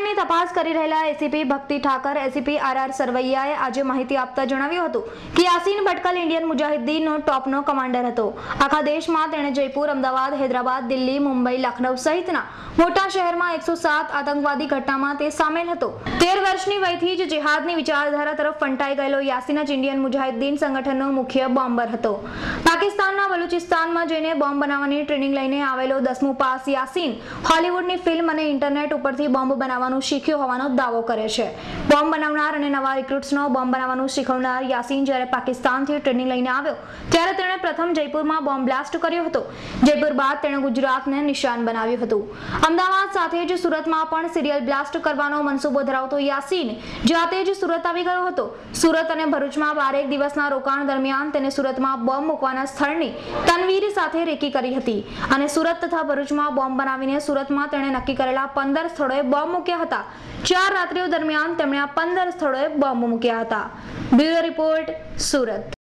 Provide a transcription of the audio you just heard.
ક્રાઇમની તપાસ કરી રહેલા ACP Bhakti Thakar, ACP R R સરવૈયાએ આજે માહિતી આપતા જણાવ્યું હતું કે યાસીન ભટકલ ઇન્ડિયન મુજાહિદ્દીનનો ટોપનો કમાન્ડર હતો. આખા દેશમાં તેણે જયપુર, અમદાવાદ, હૈદરાબાદ, દિલ્હી, મુંબઈ લખનૌ સહિતના મોટા શહેરમાં એકસો આતંકવાદી ઘટનામાં તે સામેલ હતો. તેર વર્ષની વયથી જ જેહાદની વિચારધારા તરફ ફંટાઈ ગયેલો યાસીન જ ઇન્ડિયન મુજાહિદ્દીન સંગઠનનો મુખ્ય બોમ્બર હતો. પાકિસ્તાનના બલુચિસ્તાનમાં જઈને બોમ્બ બનાવવાની ટ્રેનિંગ લઈને આવેલો દસમું પાસ યાસીન હોલિવૂડની ફિલ્મ અને ઇન્ટરનેટ ઉપરથી બોમ્બ બનાવવાનું શીખ્યો હોવાનો દાવો કરે છે. બોમ્બ બનાવનાર અને નવા રિક્રુટ્સનો બોમ્બ બનાવવાનું શીખવનાર યાસીન જ્યારે પાકિસ્તાનથી ટ્રેનિંગ લઈને આવ્યો, ત્યારે તેણે પ્રથમ જયપુરમાં બોમ્બ બ્લાસ્ટ કર્યો હતો. જયપુર બાદ તેણે ગુજરાતને નિશાન બનાવ્યું હતું. અમદાવાદ સાથે જ સુરતમાં પણ સિરિયલ બ્લાસ્ટ કરવાનો મનસૂબો ધરાવતો યાસીન જાતે જ સુરત આવી ગયો હતો. સુરત અને ભરૂચમાં બારેક દિવસના રોકાણ દરમિયાન તેને સુરતમાં બોમ્બ મૂકવાના સ્થળની તનવીર સાથે રેકી કરી હતી અને સુરત તથા ભરૂચમાં બોમ્બ બનાવીને સુરતમાં તેણે નક્કી કરેલા પંદર સ્થળોએ બોમ્બ મૂક્યા હતા. ચાર રાત્રિઓ દરમિયાન તેમણે આ પંદર સ્થળોએ બોમ્બ મૂક્યા હતા. Bureau report Surat.